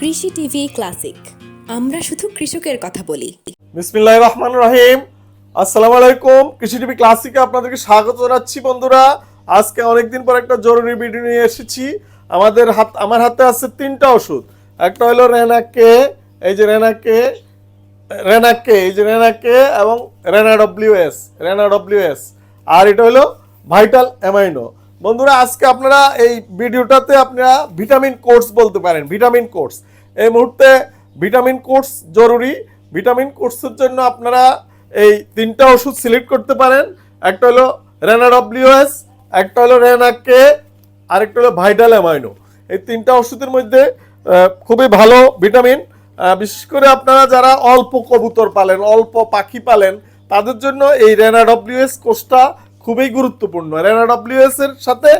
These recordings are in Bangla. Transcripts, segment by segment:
কৃষি টিভি ক্লাসিক। আমরা শুধু কৃষকের কথা বলি। বিসমিল্লাহ রহমান রহিম। আসসালামু আলাইকুম। কৃষি টিভি ক্লাসিকে আপনাদেরকে স্বাগত জানাচ্ছি বন্ধুরা। আজকে অনেকদিন পর একটা জরুরি ভিডিও নিয়ে এসেছি। আমাদের হাত আমার হাতে আছে তিনটা ওষুধ। একটা হলো রেনাকে, এই যে রেনাকে রেনাকে, এই যে রেনাকে এবং রেনা ডব্লিউএস রেনা ডব্লিউএস আর এটা হলো ভাইটাল অ্যামাইনো। বন্ধুরা, আজকে আপনারা এই ভিডিওটাতে আপনারা ভিটামিন কোর্স বলতে পারেন, ভিটামিন কোর্স। এই মুহূর্তে ভিটামিন কোর্স জরুরি। ভিটামিন কোর্সের জন্য আপনারা এই তিনটা ওষুধ সিলেক্ট করতে পারেন। একটা হলো রেনা ডব্লিউএস একটা হলো রেনা কে, আরেকটা হলো ভাইটাল অ্যামাইনো। এই তিনটা ওষুধের মধ্যে খুবই ভালো ভিটামিন। বিশেষ করে আপনারা যারা অল্প কবুতর পালেন, অল্প পাখি পালেন, তাদের জন্য এই রেনা ডব্লিউএস কোর্সটা খুবই গুরুত্বপূর্ণ। রেনা ডব্লিউএস এর সাথে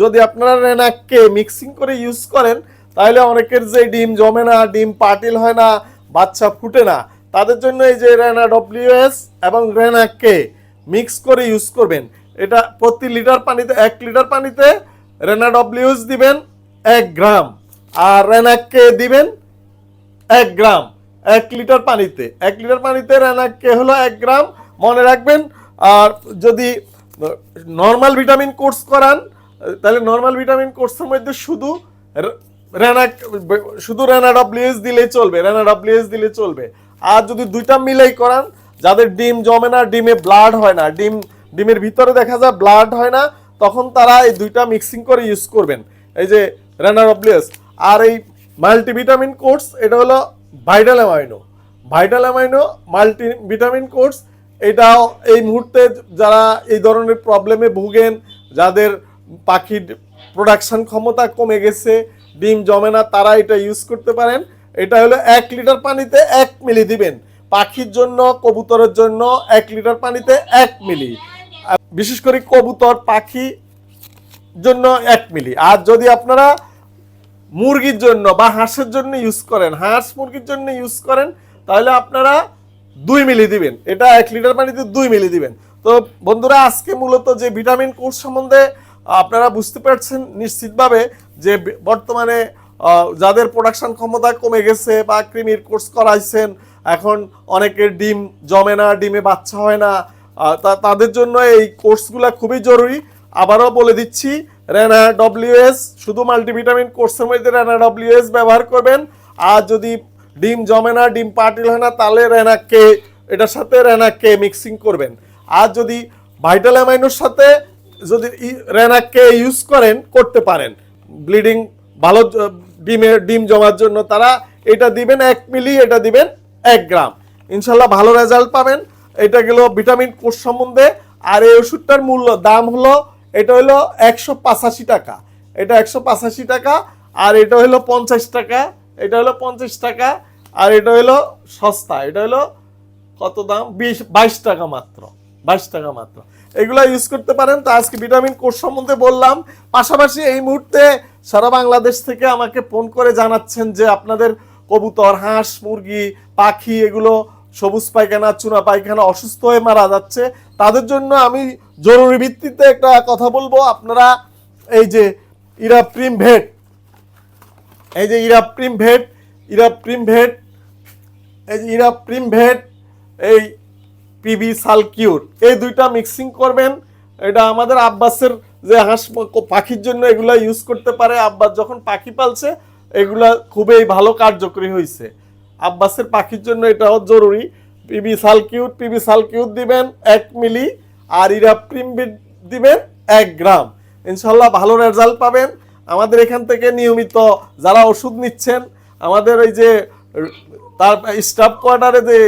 যদি আপনারা রেনাকে মিক্সিং করে ইউজ করেন, তাহলে অনেকের যে ডিম জমে না, ডিম পাটিল হয় না, বাচ্চা ফুটে না, তাদের জন্য এই যে রেনা ডব্লিউএস এবং রেনাককে মিক্স করে ইউজ করবেন। এটা প্রতি লিটার পানিতে, এক লিটার পানিতে রেনা ডব্লিউএস দিবেন এক গ্রাম আর রেনাককে দিবেন এক গ্রাম, এক লিটার পানিতে। এক লিটার পানিতে রেনাকে হলো এক গ্রাম। মনে রাখবেন, আর যদি নর্মাল ভিটামিন কোর্স করান, তাহলে নর্মাল ভিটামিন কোর্সের মধ্যে শুধু রেনা শুধু রেনা ডব্লিউএস দিলেই চলবে, রেনা ডব্লিউএস দিলে চলবে। আর যদি দুইটা মিলেই করান, যাদের ডিম জমে না, ডিমে ব্লাড হয় না, ডিম, ডিমের ভিতরে দেখা যায় ব্লাড হয় না, তখন তারা এই দুইটা মিক্সিং করে ইউজ করবেন। এই যে রেনা ডব্লিউএস আর এই মাল্টিভিটামিন কোর্স এটা হলো vital amino vital amino multi vitamin course এটাও এই মুহূর্তে যারা এই ধরনের প্রবলেমে ভুগেন, যাদের পাখির প্রোডাকশান ক্ষমতা কমে গেছে, ডিম জমে না, তারা এটা ইউজ করতে পারেন। এটা হলো এক লিটার পানিতে এক মিলি দিবেন। পাখির জন্য, কবুতরের জন্য এক লিটার পানিতে এক মিলি। বিশেষ করে কবুতর, পাখি জন্য এক মিলি। আর যদি আপনারা মুরগির জন্য বা হাঁসের জন্য ইউজ করেন, হাঁস মুরগির জন্য ইউজ করেন, তাহলে আপনারা দুই মিলি দিবেন। এটা এক লিটার পানিতে দুই মিলি দিবেন। তো বন্ধুরা, আজকে মূলত যে ভিটামিন কোর্স সম্বন্ধে আপনারা বুঝতে পারছেন নিশ্চিতভাবে যে বর্তমানে যাদের প্রোডাকশন ক্ষমতা কমে গেছে বা কৃমির কোর্স করাইছেন, এখন অনেকের ডিম জমে না, ডিমে বাচ্চা হয় না তাদের জন্য এই কোর্সগুলো খুবই জরুরি। আবারও বলে দিচ্ছি রেনা ডব্লিউএস শুধু মাল্টিভিটামিন কোর্সের মধ্যে রেনা ডব্লিউএস ব্যবহার করবেন। আর যদি ডিম জমে না, ডিম পাটিল হয় না তাহলে রেনা কে, এটার সাথে রেনা কে মিক্সিং করবেন। আর যদি ভাইটাল অ্যামাইনোর সাথে যদি ই- রেনা কে ইউজ করেন, করতে পারেন। ব্লিডিং ভালো ডিমের ডিম জমার জন্য তারা এটা দিবেন এক মিলি, এটা দিবেন এক গ্রাম। ইনশাল্লাহ ভালো রেজাল্ট পাবেন। এটা গেল ভিটামিন কোর্স সম্বন্ধে। আর এই ওষুধটার মূল্য, দাম হলো, এটা হলো একশো পাঁচাশি টাকা। এটা একশো পাঁচাশি টাকা, আর এটা হলো পঞ্চাশ টাকা। এটা হলো পঞ্চাশ টাকা। আর এটা হলো সস্তা, এটা হলো কত দাম? বিশ, বাইশ টাকা মাত্র, বাইশ টাকা মাত্র। এগুলো ইউজ করতে পারেন। তো আজকে ভিটামিন কোর্স সম্বন্ধে বললাম। পাশাপাশি এই মুহূর্তে সারা বাংলাদেশ থেকে আমাকে ফোন করে জানাচ্ছেন যে আপনাদের কবুতর, হাঁস, মুরগি, পাখি এগুলো সবুজ পায়খানা, চুনা পায়খানা অসুস্থ হয়ে মারা যাচ্ছে। তাদের জন্য আমি জরুরি ভিত্তিতে একটা কথা বলব। আপনারা এই যে ইরাপ্রিম ভেট, এই যে ইরাপ্রিম ভেট ইরা প্রিম ভেট এই যে ইরা প্রিম ভেট এই পিবি সালকিউর, এই দুইটা মিক্সিং করবেন, এটা আমাদের আব্বাসের যে হাঁস পাখির জন্য এগুলা ইউজ করতে পারে। আব্বাস যখন পাখি পালছে, এগুলা খুবই ভালো কার্যকরী হয়েছে আব্বাসের পাখির জন্য এটাও জরুরি। পিবি সালকিউট পিবি সালকিউট দিবেন এক মিলি, আর ইরা প্রিম বিট দিবেন এক গ্রাম। ইনশাল্লাহ ভালো রেজাল্ট পাবেন। আমাদের এখান থেকে নিয়মিত যারা ওষুধ নিচ্ছেন আমাদের ওই যে, তার স্টাফ কোয়ার্টারে যে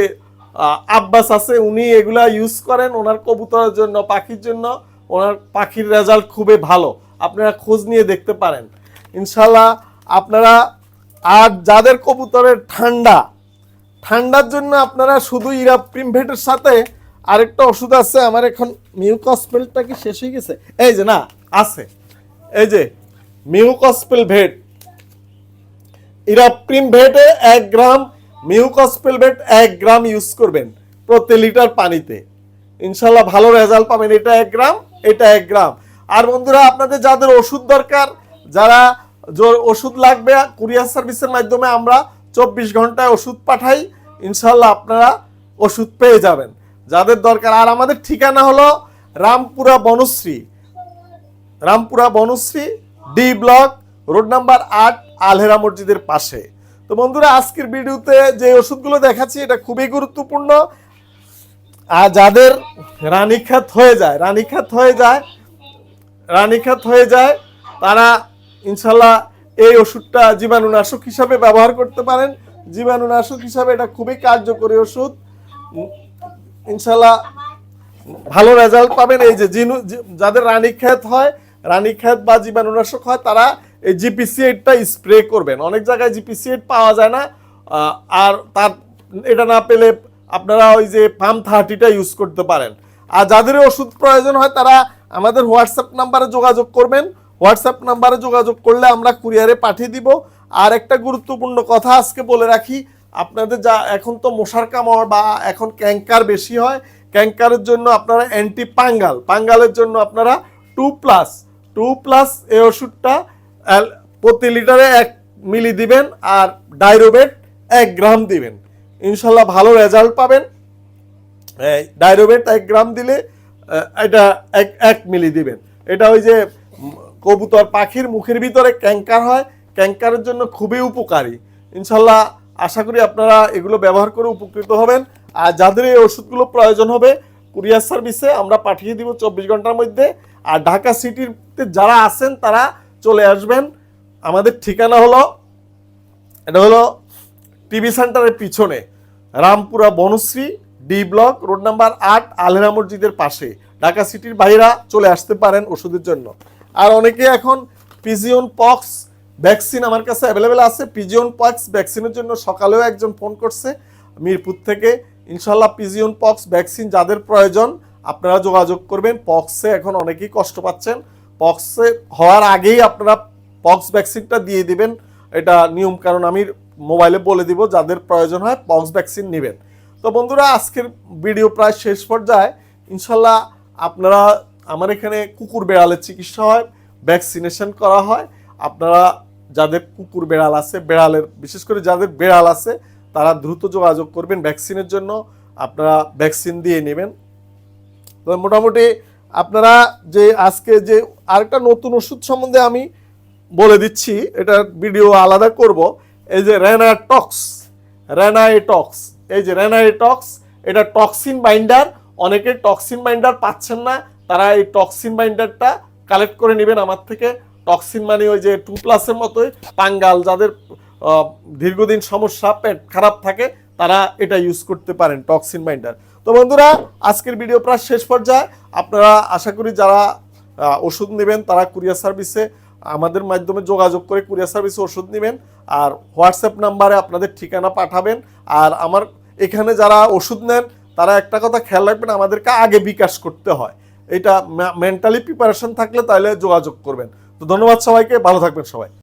আব্বাস আছে, উনি এগুলা ইউজ করেন ওনার কবুতরের জন্য, পাখির জন্য। ওনার পাখির রেজাল্ট খুবই ভালো। আপনারা খোঁজ নিয়ে দেখতে পারেন। ইনশাল্লাহ আপনারা, আর যাদের কবুতরের ঠান্ডা, ঠান্ডার জন্য আপনারা শুধু ইরা প্রিমভেটের সাথে আরেকটা ওষুধ আছে, আমার এখন মিউকসপেলটা কি শেষ হয়ে গেছে? এই যে না, আছে। এই যে মিউকসপেল ভেট। ইরাপ্রিম ভেটে এক গ্রাম মিউকসপেল ভেট এক গ্রাম ইউজ করবেন প্রতি লিটার পানিতে। ইনশাল্লাহ ভালো রেজাল্ট পাবেন, এটা এক গ্রাম, এটা এক গ্রাম। আর বন্ধুরা, আপনাদের যাদের ওষুধ দরকার, যারা ওষুধ লাগবে, কুরিয়ার সার্ভিসের মাধ্যমে আমরা চব্বিশ ঘন্টায় ওষুধ পাঠাই, ইনশাল্লাহ আপনারা ওষুধ পেয়ে যাবেন। যাদের দরকার, আর আমাদের ঠিকানা হলো Rampura Banasree Rampura Banasree, D block road number আট আলহেরা মসজিদের পাশে। তো বন্ধুরা, আজকের ভিডিওতে যে ওষুধগুলো দেখাচ্ছি, এটা খুবই গুরুত্বপূর্ণ। আর যাদের রানীক্ষাত হয়ে যায় রানীক্ষাত হয়ে যায় রানীক্ষাত হয়ে যায়, তারা ইনশাল্লাহ এই ওষুধটা জীবাণুনাশক হিসাবে ব্যবহার করতে পারেন। জীবাণুনাশক হিসাবে এটা খুবই কার্যকরী ওষুধ। ইনশাল্লাহ ভালো রেজাল্ট পাবেন। এই যে যাদের রানীক্ষেত হয় রানীক্ষেত বা জীবাণুনাশক হয়, তারা এই জিপিসি এইটটা স্প্রে করবেন। অনেক জায়গায় জিপিসি এইট পাওয়া যায় না। আর তার, এটা না পেলে আপনারা ওই যে পাম থার্টিটা ইউজ করতে পারেন। আর যাদের ওষুধ প্রয়োজন হয়, তারা আমাদের হোয়াটসঅ্যাপ নাম্বারে যোগাযোগ করবেন। হোয়াটসঅ্যাপ নাম্বারে যোগাযোগ করলে আমরা কুরিয়ারে পাঠিয়ে দিব। আর একটা গুরুত্বপূর্ণ কথা আজকে বলে রাখি, আপনাদের যা এখন তো মশার কামড় বা এখন ক্যাঙ্কার বেশি হয় ক্যাঙ্কারের জন্য আপনারা অ্যান্টি পাঙ্গাল পাঙ্গালের জন্য আপনারা টু প্লাস টু প্লাস এই ওষুধটা প্রতি লিটারে এক মিলি দিবেন আর ডাইরোবেট এক গ্রাম দিবেন। ইনশাল্লাহ ভালো রেজাল্ট পাবেন। ডাইরোবেট এক গ্রাম দিলে এটা এক এক মিলি দিবেন। এটা ওই যে কবুতর পাখির মুখের ভিতরে ক্যাঙ্কার হয় ক্যাঙ্কারের জন্য খুবই উপকারী। ইনশাল্লাহ আশা করি আপনারা এগুলো ব্যবহার করে উপকৃত হবেন। আর যাদের এই ওষুধগুলো প্রয়োজন হবে, কুরিয়ার সার্ভিসে আমরা পাঠিয়ে দিব চব্বিশ ঘণ্টার মধ্যে। আর ঢাকা সিটিতে যারা আছেন, তারা চলে আসবেন। আমাদের ঠিকানা হলো, এটা হলো টিভি সেন্টারের পিছনে, Rampura Banasree, D block, road number আট, আলহেরা মসজিদের পাশে। ঢাকা সিটির বাইরা চলে আসতে পারেন ওষুধের জন্য। আর অনেকে এখন পিজিওন পক্স ভ্যাকসিন আমার কাছে অ্যাভেলেবেল আছে। পিজিওন পক্স ভ্যাকসিনের জন্য সকালেও একজন ফোন করছে, মিরপুর থেকে। ইনশাল্লাহ পিজিওন পক্স ভ্যাকসিন যাদের প্রয়োজন, আপনারা যোগাযোগ করবেন। পক্সে এখন অনেকেই কষ্ট পাচ্ছেন। পক্সে হওয়ার আগেই আপনারা পক্স ভ্যাকসিনটা দিয়ে দিবেন। এটা নিয়ম কারণ আমি মোবাইলে বলে দিব, যাদের প্রয়োজন হয় পক্স ভ্যাকসিন নেবেন। তো বন্ধুরা, আজকের ভিডিও প্রায় শেষ পর্যায়ে। ইনশাল্লাহ আপনারা, আমার এখানে কুকুর বেড়ালের চিকিৎসা হয়, ভ্যাকসিনেশন করা হয়। আপনারা যাদের কুকুর বেড়াল আছে, বেড়ালের, বিশেষ করে যাদের বেড়াল আছে, তারা দ্রুত যোগাযোগ করবেন ভ্যাকসিনের জন্য। আপনারা ভ্যাকসিন দিয়ে নেবেন। তো মোটামুটি আপনারা যে আজকে যে আরেকটা নতুন ওষুধ সম্বন্ধে আমি বলে দিচ্ছি, এটা ভিডিও আলাদা করব। এই যে রেনাটক্স রেনাইটক্স এই যে রেনাইটক্স এটা টক্সিন বাইন্ডার অনেকে টক্সিন বাইন্ডার পাচ্ছেন না, তারা এই টক্সিন বাইন্ডারটা কালেক্ট করে নেবেন আমার থেকে। টক্সিন মানে ওই যে টু প্লাসের মতোই, পাঙ্গাল, যাদের দীর্ঘদিন সমস্যা, পেট খারাপ থাকে, তারা এটা ইউজ করতে পারেন টক্সিন বাইন্ডার তো বন্ধুরা, আজকের ভিডিও প্রায় শেষ পর্যায়ে। আপনারা আশা করি যারা ওষুধ নেবেন, তারা কুরিয়ার সার্ভিসে আমাদের মাধ্যমে যোগাযোগ করে কুরিয়ার সার্ভিসে ওষুধ নেবেন। আর হোয়াটসঅ্যাপ নাম্বারে আপনাদের ঠিকানা পাঠাবেন। আর আমার এখানে যারা ওষুধ নেন, তারা একটা কথা খেয়াল রাখবেন, আমাদেরকে আগে বিকাশ করতে হয়। এটা মেন্টালি প্রিপারেশন থাকলে তাহলে যোগাযোগ করবেন। তো ধন্যবাদ সবাইকে, ভালো থাকবেন সবাই।